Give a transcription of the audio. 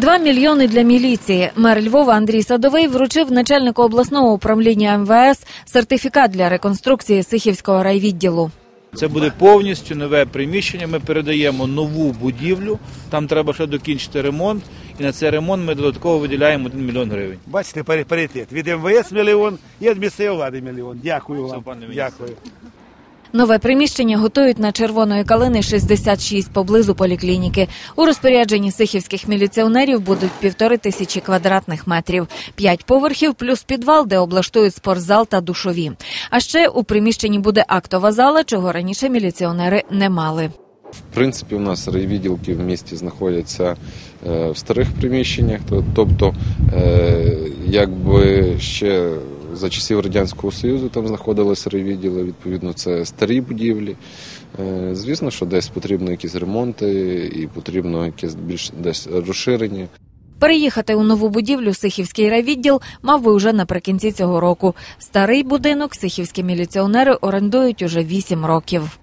Два мільйони для міліції. Мер Львова Андрій Садовий вручив начальнику обласного управління МВС сертифікат для реконструкції Сихівського райвідділу. Це буде повністю нове приміщення. Ми передаємо нову будівлю. Там треба ще докінчити ремонт. І на цей ремонт ми додатково виділяємо 1 мільйон гривень. Бачите, пари- паритет. Від МВС мільйон і від місцевої влади мільйон. Дякую вам. Дякую. Нове приміщення готують на Червоної калини 66 поблизу поліклініки. У розпорядженні сихівських міліціонерів будуть півтори тисячі квадратних метрів, п'ять поверхів плюс підвал, де облаштують спортзал та душові. А ще у приміщенні буде актова зала, чого раніше міліціонери не мали. В принципі, у нас райвідділки в місті знаходяться е, в старих приміщеннях, тобто, е, якби ще за часів Радянського Союзу там знаходилися райвідділи, відповідно, це старі будівлі. Е, Звісно, що десь потрібно якісь ремонти і потрібно якесь більш десь розширення. Переїхати у нову будівлю Сихівський райвідділ мав би уже наприкінці цього року. Старий будинок сихівські міліціонери орендують уже вісім років.